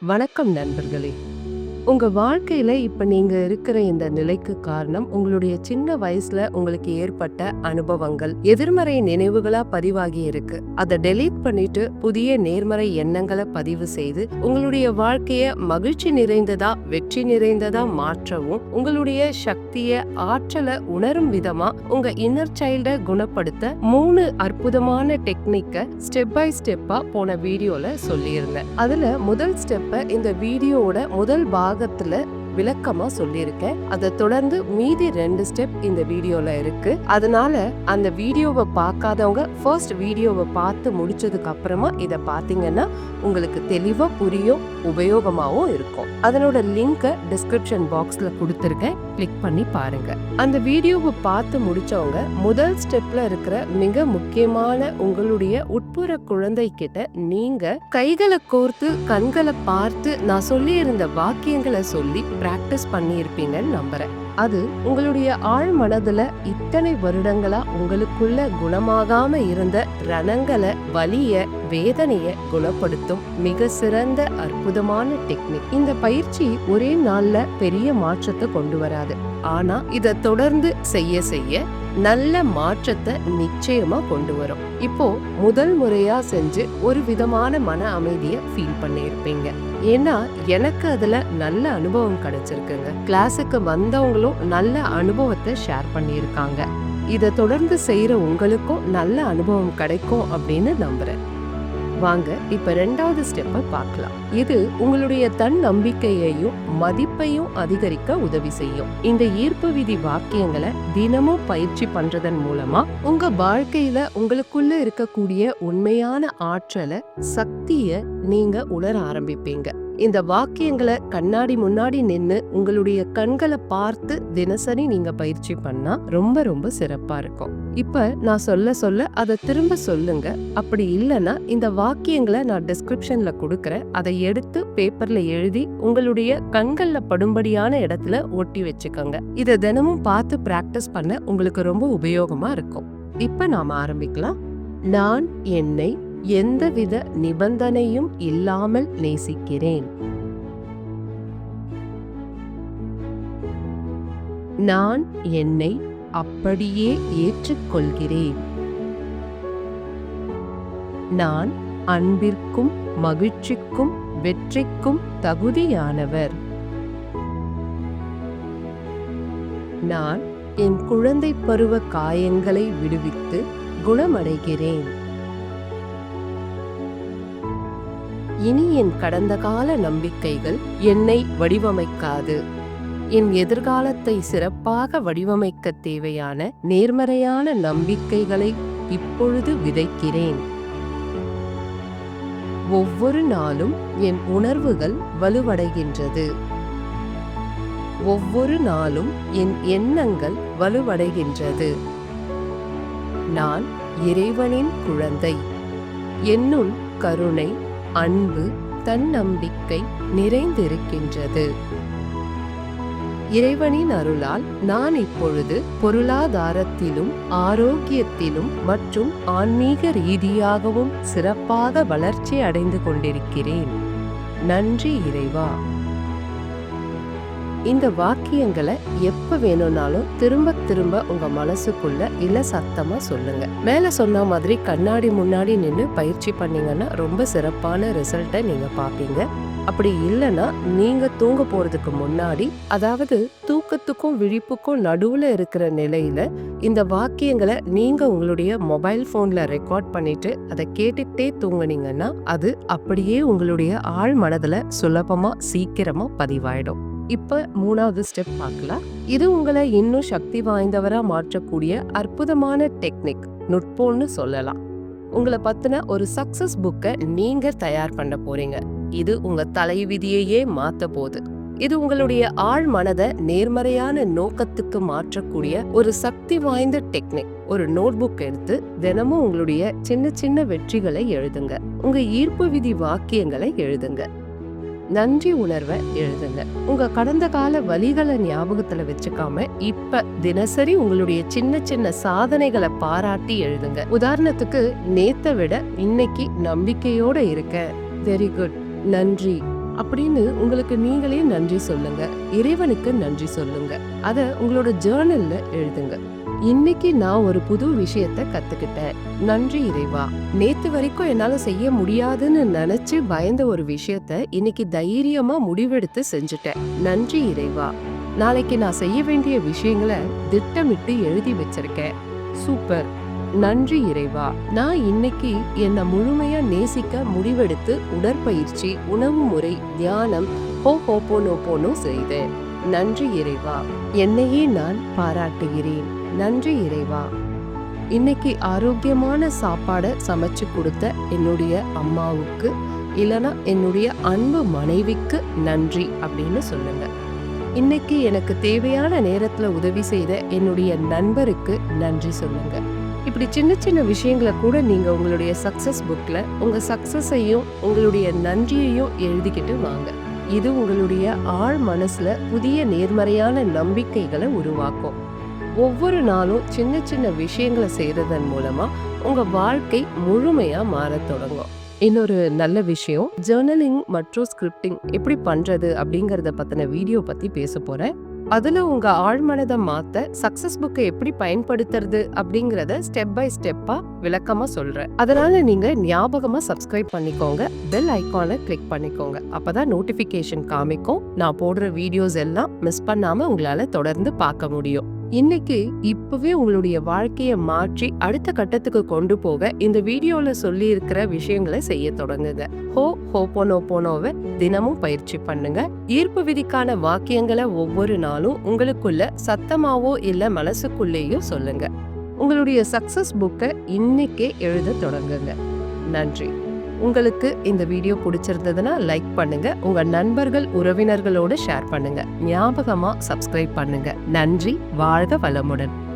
வணக்கம் நண்பர்களே. உங்க வாழ்க்கையில இப்ப நீங்க இருக்கிற இந்த நிலைக்கு காரணம் உங்களுடைய சின்ன வயசுல உங்களுக்கு ஏற்பட்ட அனுபவங்கள் எதிர்மறை நினைவுகளா பதிவாகி இருக்கு. அதை டெலீட் பண்ணிட்டு புதிய நேர்மறை எண்ணங்களை பதிவு செய்து உங்களுடைய வாழ்க்கைய மகிழ்ச்சி நிறைந்ததா வெற்றி நிறைந்ததா மாற்றவும் உங்களுடைய சக்திய ஆற்றலை உணரும் விதமா உங்க இன்னர் சைல்ட குணப்படுத்த மூணு அற்புதமான டெக்னிக்க ஸ்டெப் பை ஸ்டெப்பா போன வீடியோல சொல்லியிருந்தேன். அதுல முதல் ஸ்டெப்ப இந்த வீடியோவோட முதல் பாகத்துல விளக்கமா சொல்லியிருக்கேன். அதை தொடர்ந்து மீதி ரெண்டு ஸ்டெப் இந்த வீடியோல இருக்கு. அதனால அந்த வீடியோவை பார்க்காதவங்க ஃபர்ஸ்ட் வீடியோவை பார்த்து முடிச்சதுக்கு அப்புறமா இதை பார்த்தீங்கன்னா உங்களுக்கு தெளிவாக புரியும் உபயோகமாகவும் இருக்கும். அதனோட லிங்கை டிஸ்கிரிப்ஷன் பாக்ஸில் கொடுத்துருக்கேன். கிளிக் பண்ணி பாருங்க. அந்த வீடியோவை பார்த்து முடிச்சவங்க முதல் ஸ்டெப்ல இருக்கிற மிக முக்கியமான உங்களுடைய உட்புற குழந்தை கிட்ட நீங்க கைகளை கோர்த்து கண்களை பார்த்து நான் சொல்லி இருந்த வாக்கியங்களை சொல்லி ப்ராக்டிஸ் பண்ணியிருப்பீங்கன்னு நம்புகிறேன் அது உங்களுடைய ஆழ் மனதில் இத்தனை வருடங்களாக உங்களுக்குள்ள குணமாகாம இருந்த ரணங்களை வலிய வேதனையை குணப்படுத்தும் மிக சிறந்த அற்புதமான டெக்னிக் இந்த பயிற்சி ஒரே நாளில் பெரிய மாற்றத்தை கொண்டு வராது. ஆனால் இதை தொடர்ந்து செய்ய செய்ய நல்ல மாற்றத்தை நிச்சயமா கொண்டு வரும். இப்போ முதல் முறையா செஞ்சு ஒரு விதமான மன அமைதியை ஃபீல் பண்ணியிருப்பீங்க. ஏன்னா எனக்கு அதுல நல்ல அனுபவம் கிடைச்சிருக்குங்க. கிளாஸுக்கு வந்தவங்களும் நல்ல அனுபவத்தை ஷேர் பண்ணியிருக்காங்க. இதை தொடர்ந்து செய்யற உங்களுக்கும் நல்ல அனுபவம் கிடைக்கும் அப்படின்னு நம்புறேன். வாங்க இப்ப ரெண்டாவது ஸ்டெப்பை பார்க்கலாம். இது உங்களுடைய தன் நம்பிக்கையையும் மதிப்பையும் அதிகரிக்க உதவி செய்யும். இந்த ஈர்ப்பு விதி வாக்கியங்களை தினமும் பயிற்சி பண்றதன் மூலமா உங்க வாழ்க்கையில உங்களுக்குள்ள இருக்கக்கூடிய உண்மையான ஆற்றலை சக்திய நீங்க உணர ஆரம்பிப்பீங்க. இந்த வாக்கியங்களை கண்ணாடி முன்னாடி நின்று உங்களுடைய கண்களை பார்த்து தினசரி நீங்க பயிற்சி பண்ணா ரொம்ப ரொம்ப சிறப்பா இருக்கும். இப்ப நான் சொல்ல சொல்ல அதை திரும்ப சொல்லுங்க. அப்படி இல்லைன்னா இந்த வாக்கியங்களை நான் டிஸ்கிரிப்ஷன்ல கொடுக்குறேன். அதை எடுத்து பேப்பர்ல எழுதி உங்களுடைய கண்கள்ல படும்படியான இடத்துல ஒட்டி வச்சுக்கோங்க. இதை தினமும் பார்த்து பிராக்டிஸ் பண்ண உங்களுக்கு ரொம்ப உபயோகமா இருக்கும். இப்ப நாம ஆரம்பிக்கலாம். நான் என்னை எந்தவித நிபந்தனையும் இல்லாமல் நேசிக்கிறேன். நான் என்னை அப்படியே ஏற்றுக்கொள்கிறேன். நான் அன்பிற்கும் மகிழ்ச்சிக்கும் வெற்றிக்கும் தகுதியானவர். நான் என் குழந்தை பருவ காயங்களை விடுவித்து குணமடைகிறேன். இனி என் கடந்த கால நம்பிக்கைகள் என்னை வடிவமைக்காது. என் எதிர்காலத்தை சிறப்பாக வடிவமைக்க தேவையான நேர்மறையான நம்பிக்கைகளை இப்பொழுது விதைக்கிறேன். ஒவ்வொரு நாளும் என் உணர்வுகள் வலுவடைகின்றது. ஒவ்வொரு நாளும் என் எண்ணங்கள் வலுவடைகின்றது. நான் இறைவனின் குழந்தை. என்னுள் கருணை அன்பு தன்னம்பிக்கை நிறைந்திருக்கின்றது. இறைவனின் அருளால் நான் இப்பொழுது பொருளாதாரத்திலும் ஆரோக்கியத்திலும் மற்றும் ஆன்மீக ரீதியாகவும் சிறப்பாக வளர்ச்சி அடைந்து கொண்டிருக்கிறேன். நன்றி இறைவா. இந்த வாக்கியங்களை எப்ப வேணும்னாலும் திரும்ப திரும்ப உங்க மனசுக்குள்ள இல்ல சத்தமா சொல்லுங்க. மேல சொன்ன மாதிரி கண்ணாடி முன்னாடி நின்று பயிற்சி பண்ணீங்கன்னா ரொம்ப சிறப்பான ரிசல்ட்டை நீங்க பாப்பீங்க. அப்படி இல்லைன்னா நீங்க தூங்க போறதுக்கு முன்னாடி அதாவது தூக்கத்துக்கும் விழிப்புக்கும் நடுவுல இருக்கிற நிலையில இந்த வாக்கியங்களை நீங்க உங்களுடைய மொபைல் போன்ல ரெக்கார்ட் பண்ணிட்டு அதை கேட்டுக்கிட்டே தூங்குனீங்கன்னா அது அப்படியே உங்களுடைய ஆழ் மனதுல சுலபமா சீக்கிரமா பதிவாயிடும். இப்போ மூணாவது ஸ்டெப் பார்க்கலாம். இது உங்களை இன்னும் சக்தி வாய்ந்தவராக மாற்றக்கூடிய அற்புதமான டெக்னிக் நுட்பம்னு சொல்லலாம். உங்களை பத்தின ஒரு சக்சஸ் புக்கை நீங்க தயார் பண்ண போறீங்க. இது உங்க தலைவிதியையே மாத்த போகுது. இது உங்களுடைய ஆழ் மனதை நேர்மறையான நோக்கத்துக்கு மாற்றக்கூடிய ஒரு சக்தி வாய்ந்த டெக்னிக் ஒரு நோட் புக் எடுத்து தினமும் உங்களுடைய சின்ன சின்ன வெற்றிகளை எழுதுங்க. உங்க ஈர்ப்பு விதி வாக்கியங்களை எழுதுங்க. நன்றி உணர்வை எழுதுங்க. உங்க கடந்த கால வழிகளை ஞாபகத்துல வச்சுக்காம இப்ப தினசரி உங்களுடைய சின்ன சின்ன சாதனைகளை பாராட்டி எழுதுங்க. உதாரணத்துக்கு நேத்த விட இன்னைக்கு நம்பிக்கையோட இருக்க. வெரி குட் நன்றி. அப்படின்னு உங்களுக்கு நீங்களே நன்றி சொல்லுங்க. இறைவனுக்கு நன்றி சொல்லுங்க. அதை உங்களோட ஜேர்னல்ல எழுதுங்க. இன்னைக்கு நான் ஒரு புது விஷயத்த கத்துக்கிட்டேன். நன்றி இறைவா. நேத்து வரைக்கும் என்னால செய்ய முடியாதுன்னு நினைச்சு பயந்த ஒரு விஷயத்த இன்னைக்கு தைரியமா முடிவெடுத்து செஞ்சுட்டேன். நன்றி இறைவா. நாளைக்கு நான் செய்ய வேண்டிய விஷயங்களை திட்டமிட்டு எழுதி வச்சிருக்கேன். சூப்பர். நன்றி இறைவா. நான் இன்னைக்கு என்னை முழுமையா நேசிக்க முடிவெடுத்து உடற்பயிற்சி உணவு முறை தியானம் ஹோ ஹோப்போனோ போனோ செய்தேன். நன்றி இறைவா என்னையே நான் பாராட்டுகிறேன். நன்றி இறைவா இன்னைக்கு ஆரோக்கியமான சாப்பாடை சமைச்சு கொடுத்த என்னுடைய அம்மாவுக்கு இல்லைனா என்னுடைய அன்பு மனைவிக்கு நன்றி அப்படின்னு சொல்லுங்க. இன்னைக்கு எனக்கு தேவையான நேரத்தில் உதவி செய்த என்னுடைய நண்பருக்கு நன்றி சொல்லுங்க. இப்படி சின்ன சின்ன விஷயங்களை கூட நீங்கள் உங்களுடைய சக்ஸஸ் புக்கில் உங்கள் சக்சஸையும் உங்களுடைய நன்றியையும் எழுதிக்கிட்டு வாங்க. இது உங்களுடைய ஆழ் மனசுல புதிய நேர்மறையான நம்பிக்கைகளை உருவாக்கும். ஒவ்வொரு நாளும் சின்ன சின்ன விஷயங்களை செய்யறதன் மூலமா உங்க வாழ்க்கை முழுமையா மாறத் தொடங்கும். இன்னொரு நல்ல விஷயம் ஜேர்னலிங் மற்றும் ஸ்கிரிப்டிங் எப்படி பண்றது அப்படிங்கறத பத்தின வீடியோ பத்தி பேச போறேன். அதுல உங்க ஆழ்மனதை மாத்த சக்சஸ் புக்கை எப்படி பயன்படுத்துறது அப்படிங்கறத ஸ்டெப் பை ஸ்டெப்பா விளக்கமா சொல்றேன். அதனால நீங்க ஞாபகமா சப்ஸ்கிரைப் பண்ணிக்கோங்க. பெல் ஐகானை கிளிக் பண்ணிக்கோங்க. அப்பதான் நோட்டிபிகேஷன் காமிக்கும். நான் போடுற வீடியோஸ் எல்லாம் மிஸ் பண்ணாம உங்களால தொடர்ந்து பார்க்க முடியும். இன்னைக்கு இப்பவே உங்களுடைய வாழ்க்கையை மாற்றி அடுத்த கட்டத்துக்கு கொண்டு போக இந்த வீடியோல சொல்லி இருக்கிற விஷயங்களை செய்ய தொடங்குங்க. ஹோ ஹோ போனோ போனோவை தினமும் பயிற்சி பண்ணுங்க. ஈர்ப்பு விதிக்கான வாக்கியங்களை ஒவ்வொரு நாளும் உங்களுக்குள்ள சத்தமாவோ இல்ல மனசுக்குள்ளேயோ சொல்லுங்க. உங்களுடைய சக்சஸ் புக்கை இன்னைக்கே எழுத தொடங்குங்க. நன்றி. உங்களுக்கு இந்த வீடியோ பிடிச்சிருந்ததுன்னா லைக் பண்ணுங்க. உங்க நண்பர்கள் உறவினர்களோடு ஷேர் பண்ணுங்க. ஞாபகமா சப்ஸ்கிரைப் பண்ணுங்க. நன்றி வாழ்க வளமுடன்.